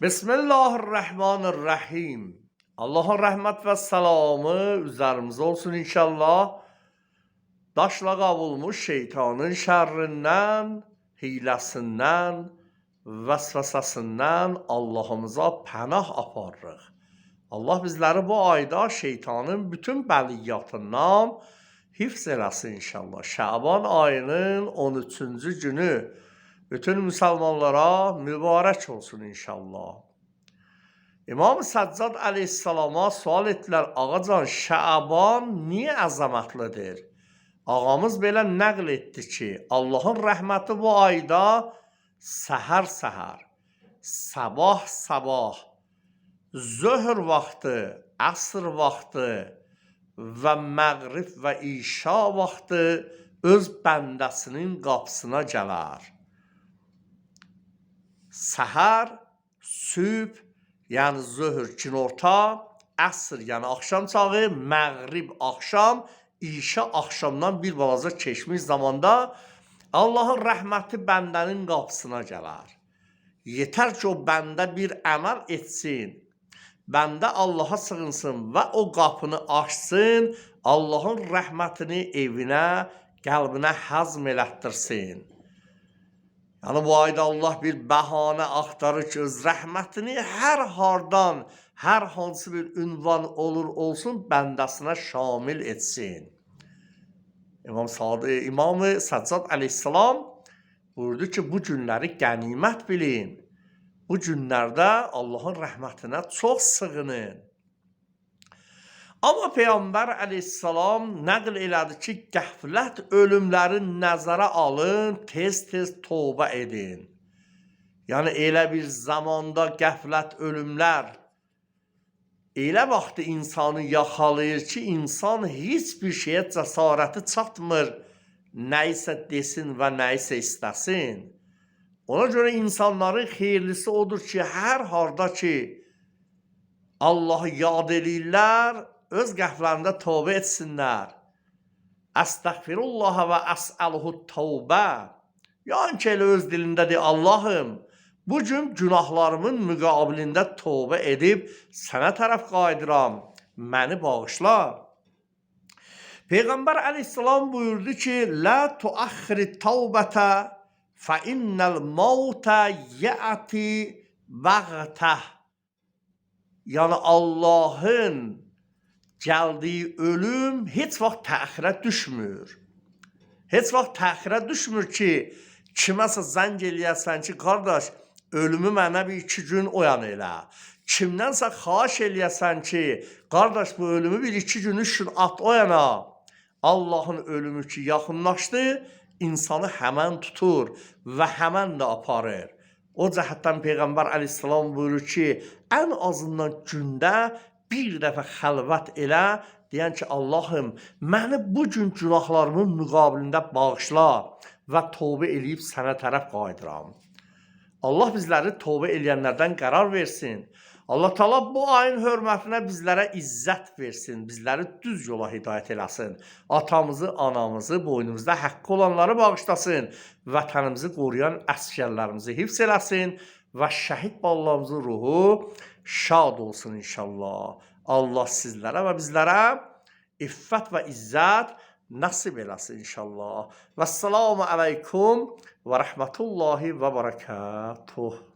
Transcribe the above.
Bismillahirrahmanirrahim. Allah'ın rahmet ve selamı üzerimize olsun inşallah. Daşla kavulmuş şeytanın şerrinden, hilesinden, vesvesesinden Allah'ımıza pənah aparırıq. Allah bizləri bu ayda şeytanın bütün bəliyyatından hifz eləsin inşallah. Şaban ayının 13-cü günü bütün müsəlmanlara mübarək olsun inşallah. İmam Səccad əleyhissalama sual etdilər, ağacan Şaban niyə əzəmətlidir? Ağamız belə nəql etdi ki, Allahın rəhməti bu ayda səhər-səhər, sabah-sabah, zöhr vaxtı, əsr vaxtı və məğrib və işa vaxtı öz bəndəsinin qapısına gələr. Səhər, sübh, yəni zöhr, günorta, əsr, yəni axşam çağı, məğrib, axşam, işa axşamdan bir balaca keçmiş zamanda Allahın rəhməti bəndənin qapısına gələr. Yetər ki, o bəndə bir əməl etsin, bəndə Allaha sığınsın və o qapını açsın, Allahın rəhmətini evinə, qəlbinə həzm elətdirsin. Yəni bu ayda Allah bir bəhanə axtarır ki, öz rəhmətini hər hardan, hər hansı bir ünvan olur olsun bəndəsinə şamil etsin. İmam Sadı, İmamı Səccad əleyhissalam buyurdu ki, bu günləri qənimət bilin. Bu günlərdə Allahın rəhmətinə çox sığının. Amma Peyğəmbər əleyhissalam nəql elədi ki, qəflət ölümləri nəzərə alın, tez-tez tövbə edin. Yəni elə bir zamanda qəflət ölümlər elə vaxtı insanı yaxalayır ki, insan heç bir şeyə cəsarəti çatmır, nə isə desin və nə isə istəsin. Ona görə insanların xeyirlisi odur ki, hər harda ki Allahı yad eləyirlər, öz qəflərində tövbə etsinlər. Əstəğfirullah və əsəluhu tövbə. Yəni ki, elə öz dilində de, Allahım, bu gün günahlarımın müqabilində tövbə edib sənə tərəf qayıdıram, məni bağışla. Peyğəmbər əleyhissalam buyurdu ki, La tuaxiri tövbətə fə innəl mavtə yəti bəğtəh. Yəni Allahın gəldiyi ölüm heç vaxt təxirə düşmür. Heç vaxt təxirə düşmür ki, kiməsə zəng eləyəsən ki, qardaş, ölümü mənə bir iki gün oyan elə. Kimdənsə xahiş eləyəsən ki, qardaş bu ölümü bir iki gün, üç at oyana. Allahın ölümü ki yaxınlaşdı, insanı həmən tutur və həmən də aparır. O cəhətdən Peyğəmbər əleyhissalam buyurur ki, ən azından gündə bir dəfə xəlvət elə, deyən ki, Allahım, məni bu gün günahlarımın müqabilində bağışla və tövbə eləyib sənə tərəf qayıdıram. Allah bizləri tövbə eləyənlərdən qərar versin. Allah Taala bu ayın hörmətinə bizlərə izzət versin, bizləri düz yola hidayət eləsin. Atamızı, anamızı, boynumuzda haqqı olanları bağışlasın. Vətənimizi qoruyan əsgərlərimizi hifz eləsin və şəhid ballarımızın ruhu şad olsun inşallah. Allah sizlərə və bizlərə iffət və izzət nasib eləsin inşallah. Və salamu aleykum və rəhmətullahi və bərəkatuh.